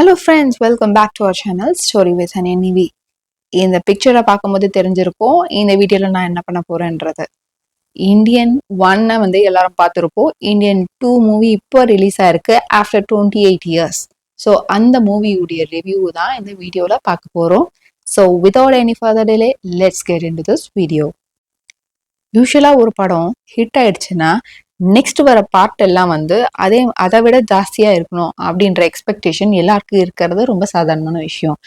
Hello friends welcome back to our channel story with an anyway இந்த பிக்சரை பார்க்கும்போது தெரிஞ்சிருக்கும். இந்த வீடியோவில் நான் என்ன பண்ண போகிறேன்றது இந்தியன் ஒன்னை வந்து எல்லாரும் பார்த்துருப்போம். இந்தியன் டூ மூவி இப்போ ரிலீஸ் ஆயிருக்கு after twenty eight years so அந்த மூவியுடைய ரிவ்யூ தான் இந்த வீடியோவில் பார்க்க போகிறோம் so without any further delay let's get into this video யூஸ்வலாக ஒரு படம் ஹிட் ஆயிடுச்சுன்னா நெக்ஸ்ட் வர பார்ட் எல்லாம் வந்து அதே அதை விட ஜாஸ்தியாக இருக்கணும் அப்படின்ற எக்ஸ்பெக்டேஷன் எல்லாருக்கும் இருக்கிறது ரொம்ப சாதாரணமான விஷயம்.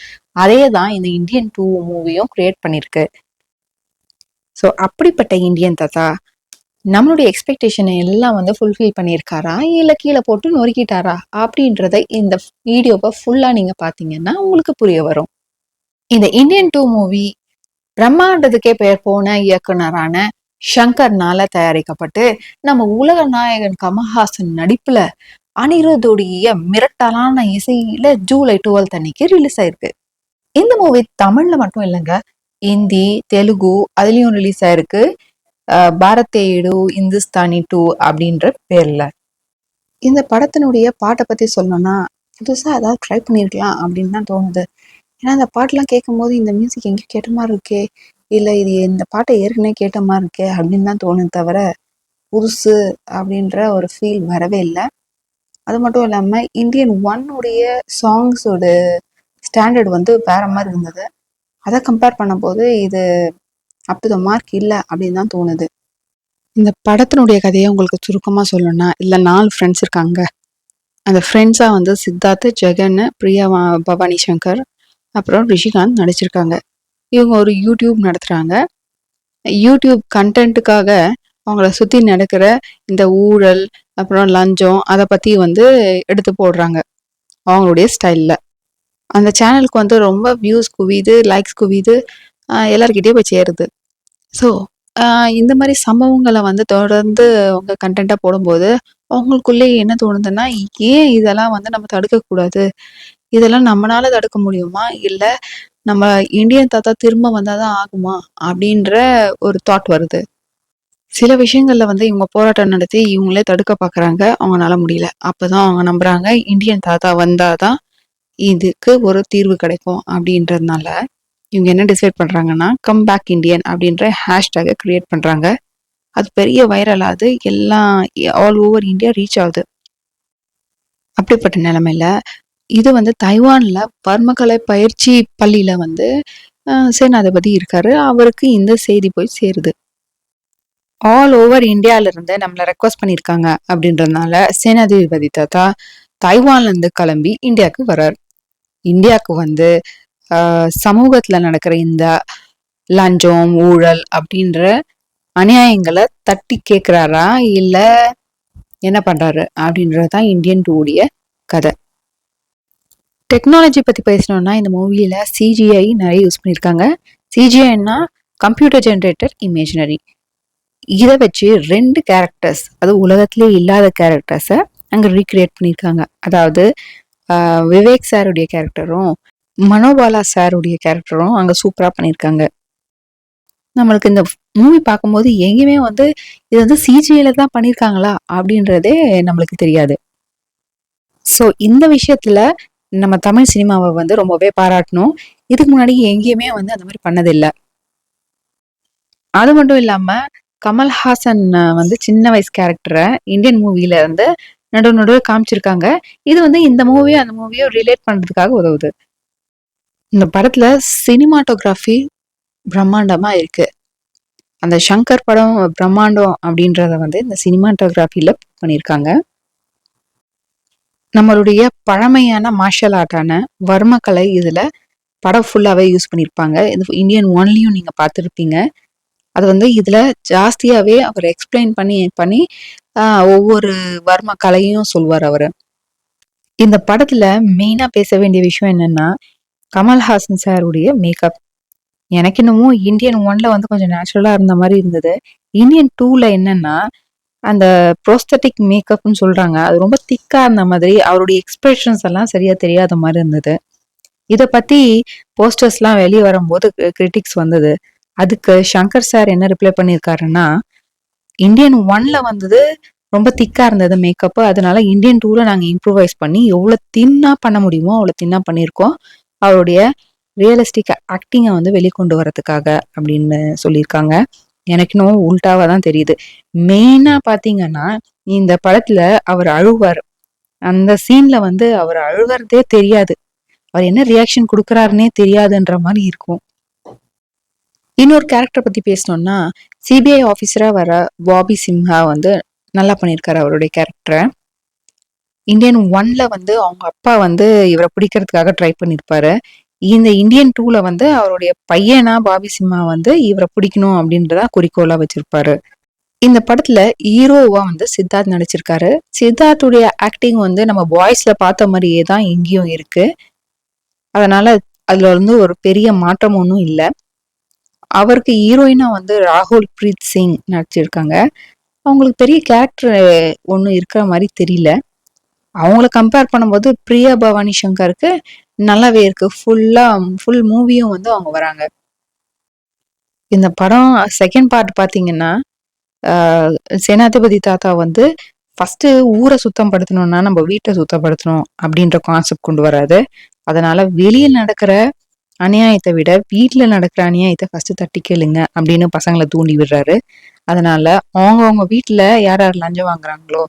அதே தான் இந்த இந்தியன் டூ மூவியும் கிரியேட் பண்ணியிருக்கு ஸோ அப்படிப்பட்ட இந்தியன் தாத்தா நம்மளுடைய எக்ஸ்பெக்டேஷனை எல்லாம் வந்து ஃபுல்ஃபில் பண்ணியிருக்காரா? இல்லை கீழே போட்டு நொறுக்கிட்டாரா? அப்படின்றத இந்த வீடியோவை ஃபுல்லாக நீங்கள் பார்த்தீங்கன்னா உங்களுக்கு புரிய வரும். இந்த இந்தியன் டூ மூவி பிரம்மாண்டத்துக்கே பெயர் போன இயக்குனரான ஷங்கர்னால தயாரிக்கப்பட்டு நம்ம உலக நாயகன் கமல்ஹாசன் நடிப்புல அனிருதுடைய மிரட்டலான இசையில ஜூலை டுவெல்த் அன்னைக்கு ரிலீஸ் ஆயிருக்கு. இந்த மூவி தமிழ்ல மட்டும் இல்லைங்க. ஹிந்தி தெலுங்கு அதுலயும் ரிலீஸ் ஆயிருக்கு. பாரத்தேடு பாரதேடு இந்துஸ்தானி டூ அப்படின்ற பேர்ல. இந்த படத்தினுடைய பாட்டை பத்தி சொல்லணும்னா புதுசா ஏதாவது ட்ரை பண்ணிருக்கலாம் அப்படின்னு தான் தோணுது. ஏன்னா அந்த பாட்டெல்லாம் கேட்கும் போது இந்த மியூசிக் எங்கேயும் கேட்ட மாதிரி இருக்கே. இல்லை இது இந்த பாட்டை ஏற்கனவே கேட்ட மாதிரி இருக்கே அப்படின்னு தான் தோணும் தவிர புதுசு அப்படின்ற ஒரு ஃபீல் வரவே இல்லை. அது மட்டும் இல்லாமல் இந்தியன் ஒன்னுடைய சாங்ஸோட ஸ்டாண்டர்ட் வந்து வேற மாதிரி இருந்தது. அதை கம்பேர் பண்ணும்போது இது அப் த மார்க் இல்லை அப்படின்னு தான் தோணுது. இந்த படத்தினுடைய கதையை உங்களுக்கு சுருக்கமாக சொல்லணும்னா இல்லை நாலு ஃப்ரெண்ட்ஸ் இருக்காங்க. அந்த ஃப்ரெண்ட்ஸாக வந்து சித்தார்த் ஜெகன் பிரியா பவானி சங்கர் அப்புறம் ரிஷிகாந்த் நடிச்சிருக்காங்க. இவங்க ஒரு யூடியூப் நடத்துகிறாங்க யூடியூப் கண்டென்ட்டுக்காக அவங்கள சுற்றி நடக்கிற இந்த ஊழல் அப்புறம் லஞ்சம் அதை பற்றி வந்து எடுத்து போடுறாங்க. அவங்களுடைய ஸ்டைலில் அந்த சேனலுக்கு வந்து ரொம்ப வியூஸ் குவியுது லைக்ஸ் குவியுது ஆஹ் போய் சேருது. ஸோ இந்த மாதிரி சம்பவங்களை வந்து தொடர்ந்து அவங்க கண்டென்ட்டாக போடும்போது அவங்களுக்குள்ளே என்ன தோணுதுன்னா ஏன் இதெல்லாம் வந்து நம்ம தடுக்கக்கூடாது? இதெல்லாம் நம்மளால தடுக்க முடியுமா? இல்லை நம்ம இந்தியன் தாத்தா திரும்ப வந்தாதான் ஆகுமா? அப்படின்ற ஒரு தாட் வருது. சில விஷயங்கள்ல வந்து இவங்க போராட்டம் நடத்தி இவங்களே தடுக்க பார்க்குறாங்க அவங்களால முடியல. அப்பதான் அவங்க நம்புறாங்க இந்தியன் தாத்தா வந்தாதான் இதுக்கு ஒரு தீர்வு கிடைக்கும். அப்படின்றதுனால இவங்க என்ன டிசைட் பண்றாங்கன்னா கம் பேக் இந்தியன் அப்படின்ற ஹேஷ்டேகை கிரியேட் பண்றாங்க. அது பெரிய வைரல் ஆகுது எல்லாம் ஆல் ஓவர் இந்தியா ரீச் ஆகுது. அப்படிப்பட்ட நிலைமையில இது வந்து தைவானில் பர்மகலை பயிற்சி பள்ளியில வந்து சேனாதிபதி இருக்காரு. அவருக்கு இந்த செய்தி போய் சேருது. ஆல் ஓவர் இந்தியால இருந்து நம்மளை ரெக்வஸ்ட் பண்ணியிருக்காங்க அப்படின்றதுனால சேனாதிபதி தாத்தா தைவான்லேருந்து கிளம்பி இந்தியாவுக்கு வர்றார். இந்தியாவுக்கு வந்து ஆஹ், நடக்கிற இந்த லஞ்சம் ஊழல் அப்படின்ற அநியாயங்களை தட்டி கேட்குறாரா இல்லை என்ன பண்றாரு அப்படின்றது தான் இந்தியன் டூடைய கதை. டெக்னாலஜி பற்றி பேசணும்னா இந்த மூவியில சிஜிஐ நிறைய யூஸ் பண்ணியிருக்காங்க. சிஜிஐன்னா கம்ப்யூட்டர் ஜென்ரேட்டர் இமேஜினரி இதை வச்சு ரெண்டு கேரக்டர்ஸ் அது உலகத்திலே இல்லாத கேரக்டர்ஸை அங்கே ரீக்ரியேட் பண்ணியிருக்காங்க. அதாவது விவேக் சாருடைய கேரக்டரும் மனோபாலா சாருடைய கேரக்டரும் அங்கே சூப்பராக பண்ணியிருக்காங்க. நம்மளுக்கு இந்த மூவி பார்க்கும்போது எங்கேயுமே வந்து இது வந்து சிஜிஐல தான் பண்ணியிருக்காங்களா அப்படின்றதே நம்மளுக்கு தெரியாது. ஸோ இந்த விஷயத்துல நம்ம தமிழ் சினிமாவை வந்து ரொம்பவே பாராட்டணும். இதுக்கு முன்னாடி எங்கேயுமே வந்து அந்த மாதிரி பண்ணதில்லை. அது மட்டும் இல்லாம கமல்ஹாசன் வந்து சின்ன வயசு கேரக்டரை இந்தியன் மூவில இருந்து நடு நடுவே காமிச்சிருக்காங்க. இது வந்து இந்த மூவியும் அந்த மூவியும் ரிலேட் பண்றதுக்காக உதவுது. இந்த படத்துல சினிமாட்டோகிராஃபி பிரம்மாண்டமா இருக்கு. அந்த சங்கர் படம் பிரம்மாண்டம் அப்படின்றத வந்து இந்த சினிமாட்டோகிராஃபியில் பண்ணியிருக்காங்க நம்மளுடைய பழமையான மார்ஷல் ஆர்ட்டான வர்மக்கலை இதில் படம் ஃபுல்லாகவே யூஸ் பண்ணியிருப்பாங்க இது இந்தியன் ஒன்லியும் நீங்கள் பார்த்துருப்பீங்க. அது வந்து இதில் ஜாஸ்தியாகவே அவர் எக்ஸ்பிளைன் பண்ணி பண்ணி ஒவ்வொரு வர்ம கலையும் சொல்வார் அவர். இந்த படத்தில் மெயினாக பேச வேண்டிய விஷயம் என்னென்னா கமல்ஹாசன் சாருடைய மேக்கப் எனக்கு என்னமோ இந்தியன் ஒன்ல வந்து கொஞ்சம் நேச்சுரலாக இருந்த மாதிரி இருந்தது. இந்தியன் டூவில் என்னென்னா அந்த ப்ரோஸ்தட்டிக் மேக்கப்னு சொல்கிறாங்க அது ரொம்ப திக்காக இருந்த மாதிரி அவருடைய எக்ஸ்பிரஷன்ஸ் எல்லாம் சரியாக தெரியாத மாதிரி இருந்தது. இதை பற்றி போஸ்டர்ஸ்லாம் வெளியே வரும்போது கிரிட்டிக்ஸ் வந்தது. அதுக்கு சங்கர் சார் என்ன ரிப்ளை பண்ணியிருக்காருன்னா இந்தியன் ஒன்ல வந்தது ரொம்ப திக்காக இருந்தது மேக்கப்பு அதனால இந்தியன் டூவில் நாங்கள் இம்ப்ரூவைஸ் பண்ணி எவ்வளோ தின்னாக பண்ண முடியுமோ அவ்வளோ தின்னா பண்ணியிருக்கோம். அவருடைய ரியலிஸ்டிக் ஆக்டிங்கை வந்து வெளிக்கொண்டு வரதுக்காக அப்படின்னு சொல்லியிருக்காங்க. எனக்கு இன்னும் உல்டாவா தான் தெரியுது. மெயினா பாத்தீங்கன்னா இந்த படத்துல அவர் அழுவார். அந்த சீன்ல வந்து அவர் அழுகிறதே தெரியாது. அவர் என்ன ரியாக்ஷன் கொடுக்குறாருன்னே தெரியாதுன்ற மாதிரி இருக்கும். இன்னொரு கேரக்டர் பத்தி பேசணும்னா சிபிஐ ஆஃபீஸரா வர பாபி சிம்ஹா வந்து நல்லா பண்ணியிருக்காரு அவருடைய கேரக்டரை இந்தியன் ஒன்ல வந்து அவங்க அப்பா வந்து இவரை பிடிக்கிறதுக்காக ட்ரை பண்ணியிருப்பாரு. இந்த இந்தியன் டூல வந்து அவருடைய பையனா பாபி சிம்மா வந்து இவரை பிடிக்கணும் அப்படின்றதா குறிக்கோளா வச்சிருப்பாரு. இந்த படத்துல ஹீரோவா வந்து சித்தார்த் நடிச்சிருக்காரு. சித்தார்த்துடைய ஆக்டிங் வந்து நம்ம பாய்ஸ்ல பார்த்த மாதிரியே தான் இங்கேயும் இருக்கு. அதனால அதுல வந்து ஒரு பெரிய மாற்றம் ஒன்றும் இல்லை. அவருக்கு ஹீரோயினா வந்து ராகுல் பிரீத் சிங் நடிச்சிருக்காங்க. அவங்களுக்கு பெரிய கேரக்டர் ஒன்றும் இருக்கிற மாதிரி தெரியல. அவங்கள கம்பேர் பண்ணும்போது பிரியா பவானி சங்கருக்கு நல்லாவே இருக்கு. ஃபுல்லா ஃபுல் மூவியும் வந்து அவங்க வராங்க. இந்த படம் செகண்ட் பார்ட் பாத்தீங்கன்னா ஆஹ், சேனாதிபதி தாத்தா வந்து ஃபர்ஸ்ட் ஊரை சுத்தம் படுத்தணும்னா நம்ம வீட்டை சுத்தப்படுத்தணும் அப்படின்ற கான்செப்ட் கொண்டு வராது அதனால வெளியில் நடக்கிற அநியாயத்தை விட வீட்டில் நடக்கிற அநியாயத்தை ஃபர்ஸ்ட் தட்டி கேளுங்க அப்படின்னு பசங்களை தூண்டி விடுறாரு. அதனால அவங்க அவங்க யார் யார் லஞ்சம் வாங்குறாங்களோ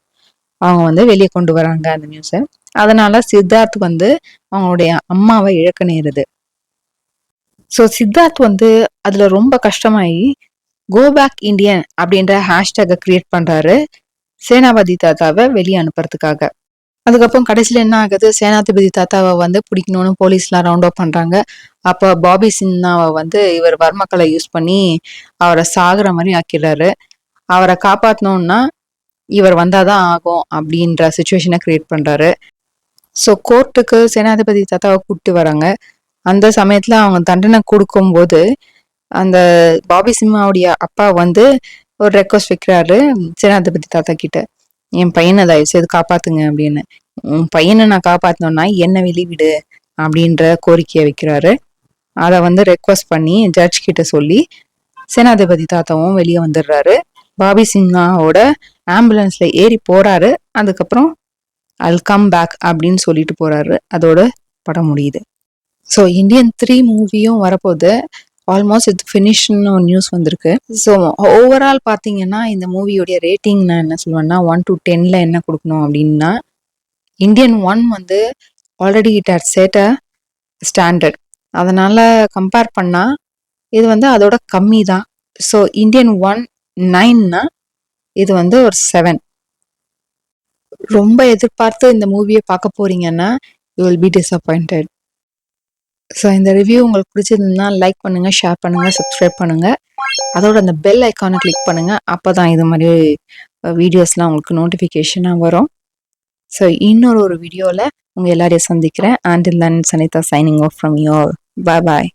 அவங்க வந்து வெளியே கொண்டு வராங்க அந்த நியூஸை அதனால சித்தார்த் வந்து அவங்களுடைய அம்மாவை இழக்க நேருது. ஸோ சித்தார்த் வந்து அதுல ரொம்ப கஷ்டமாயி கோ பேக் இந்தியன் அப்படின்ற ஹேஷ்டேகை கிரியேட் பண்றாரு சேனாபதி தாத்தாவை வெளியே அனுப்புறதுக்காக. அதுக்கப்புறம் கடைசியில் என்ன ஆகுது? சேனாதிபதி தாத்தாவை வந்து பிடிக்கணும்னு போலீஸ்லாம் ரவுண்ட் அப் பண்ணுறாங்க அப்போ பாபி சின்னாவை வந்து இவர் வர்மக்களை யூஸ் பண்ணி அவரை சாகுற மாதிரி ஆக்கிடுறாரு. அவரை காப்பாற்றணும்னா இவர் வந்தாதான் ஆகும் அப்படின்ற சுச்சுவேஷனை கிரியேட் பண்றாரு. ஸோ கோர்ட்டுக்கு சேனாதிபதி தாத்தாவை கூப்பிட்டு வராங்க. அந்த சமயத்துல அவங்க தண்டனை கொடுக்கும்போது அந்த பாபி சிம்மாவுடைய அப்பா வந்து ஒரு ரெக்வஸ்ட் வைக்கிறாரு சேனாதிபதி தாத்தா கிட்ட. என் பையனை தயவு செய்து காப்பாத்துங்க அப்படின்னு. உன் பையனை நான் காப்பாத்தினோன்னா என்ன வெளிவிடு அப்படின்ற கோரிக்கையை வைக்கிறாரு. அதை வந்து ரெக்வஸ்ட் பண்ணி ஜட்ஜ் கிட்ட சொல்லி சேனாதிபதி தாத்தாவும் வெளியே வந்துடுறாரு. பாபி சிம்மாவோட ஆம்புலன்ஸில் ஏறி போகிறாரு அதுக்கப்புறம் அல் கம் பேக் அப்படின்னு சொல்லிட்டு போகிறாரு அதோட படம் முடியுது. ஸோ இந்தியன் த்ரீ மூவியும் வரப்போது ஆல்மோஸ்ட் இது ஃபினிஷ்னு ஒரு நியூஸ் வந்திருக்கு. ஸோ ஓவரால் பார்த்தீங்கன்னா இந்த மூவியோடைய ரேட்டிங் நான் என்ன சொல்லுவேன்னா ஒன் டு டென்னில் என்ன கொடுக்கணும் அப்படின்னா இந்தியன் ஒன் வந்து already it had set a standard அதனால் கம்பேர் பண்ணால் இது வந்து அதோட கம்மி தான் ஸோ இந்தியன் ஒன் நைன்னா இது வந்து ஒரு செவன் ரொம்ப எதிர்பார்த்து இந்த மூவியை பார்க்க போறீங்கன்னா you will be disappointed so இந்த ரிவ்யூ உங்களுக்கு பிடிச்சிருந்ததுன்னா லைக் பண்ணுங்க ஷேர் பண்ணுங்க சப்ஸ்கிரைப் பண்ணுங்க. அதோட அந்த பெல் ஐக்கானை கிளிக் பண்ணுங்க. அப்பதான் இது மாதிரி வீடியோஸ்லாம் உங்களுக்கு நோட்டிஃபிகேஷனாக வரும். ஸோ இன்னொரு ஒரு வீடியோவில் உங்கள் எல்லாரையும் சந்திக்கிறேன். ஆண்டில் தன் Sanitha signing off from your bye bye